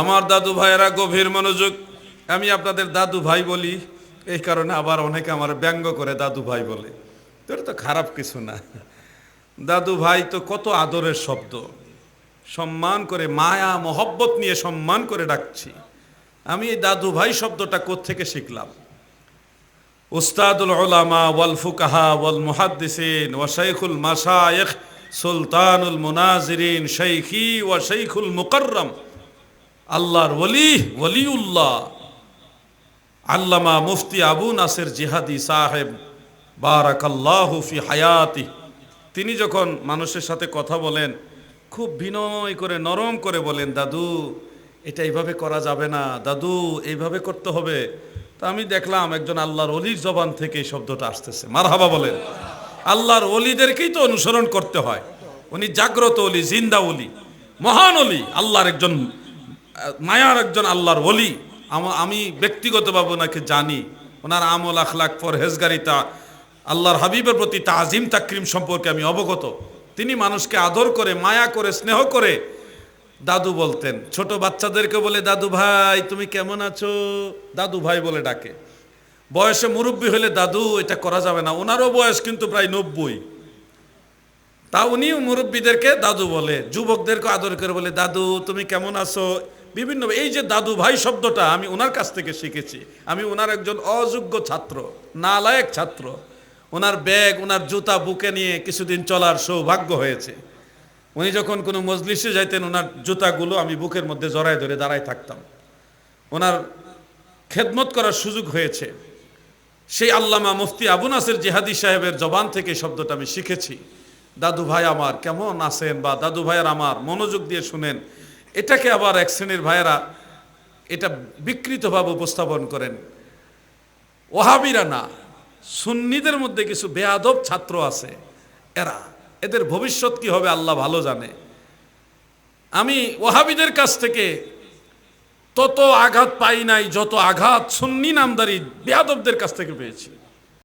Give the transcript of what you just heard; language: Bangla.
আমার দাদু ভাইয়েরা গভীর মনোযোগ। আমি আপনাদের দাদু ভাই বলি, এই কারণে আবার অনেকে আমার ব্যঙ্গ করে দাদু ভাই বলে। এটা তো খারাপ কিছু না। দাদু ভাই তো কত আদরের শব্দ। সম্মান করে, মায়া, মহব্বত নিয়ে সম্মান করে ডাকছি। আমি এই দাদু ভাই শব্দটা কোত্থেকে শিখলাম? উস্তাদুল ওলামা ওয়াল ফুকাহা ওয়াল মুহাদ্দিসিন ওয়া শাইখুল মাশায়েখ সুলতানুল মুনাজিরিন, শাইখি ওয়া শাইখুল মুকাররম। আল্লাহর ওলি, ওলিউল্লাহ। আল্লামা মুফতি আবু নাসির জিহাদি সাহেব, বারাকাল্লাহু ফি হায়াতি। তিনি যখন মানুষের সাথে কথা বলেন, খুব বিনয় করে, নরম করে বলেন, দাদু, এটা এইভাবে করা যাবে না। দাদু, এইভাবে করতে হবে। তা আমি দেখলাম একজন আল্লাহর অলির জবান থেকে এই শব্দটা আসতেছে। মারহাবা বলেন। আল্লাহর অলিদেরকেই তো অনুসরণ করতে হয়। উনি জাগ্রত অলি জিন্দা অলি মহান অলি আল্লাহর একজন মায়ার একজন আল্লাহর বলি আমা- ব্যক্তিগতভাবে ওনাকে জানি। ওনার আমল আখলাক পরহেজগারিতা, আল্লাহর হাবিবের প্রতি তাজিম, তাকরিম সম্পর্কে আমি অবগত। তিনি মানুষকে আদর করে, মায়া করে, স্নেহ করে দাদু বলতেন। ছোট বাচ্চাদেরকে বলে, দাদু ভাই, তুমি কেমন আছো? দাদু ভাই বলে ডাকে। বয়সে মুরব্বী হলে, দাদু, এটা করা যাবে না। ওনারও বয়স কিন্তু প্রায় নব্বই। তা উনি মুরব্বীদেরকে দাদু বলে, যুবকদেরকে আদর করে বলে, দাদু, তুমি কেমন আছো? বিভিন্ন, এই যে দাদু ভাই শব্দটা আমি ওনার কাছ থেকে শিখেছি। আমি ওনার একজন অযোগ্য ছাত্র, নালায়ক ছাত্র। ওনার ব্যাগ, ওনার জুতা বুকে নিয়ে কিছুদিন চলার সৌভাগ্য হয়েছে। উনি যখন কোনো মজলিসে যাইতেন, ওনার জুতাগুলো আমি বুকের মধ্যে জড়ায় ধরে দাঁড়ায় থাকতাম। ওনার খেদমত করার সুযোগ হয়েছে। সেই আল্লামা মুফতি আবু নাসের জিহাদি সাহেবের জবান থেকে শব্দটা আমি শিখেছি। দাদু ভাই আমার কেমন আছেন বা দাদু ভাইয়ের আমার? মনোযোগ দিয়ে শুনেন। এটাকে আবার এক শ্রেণির ভাইয়েরা এটা বিকৃতভাবে উপস্থাপন করেন। ওহাবিরা না, সুন্নিদের মধ্যে কিছু বেয়াদব ছাত্র আছে, এরা, এদের ভবিষ্যৎ কি হবে আল্লাহ ভালো জানে। আমি ওহাবিদের কাছ থেকে তত আঘাত পাই নাই, যত আঘাত সুন্নি নামদারি বেয়াদবদের কাছ থেকে পেয়েছি।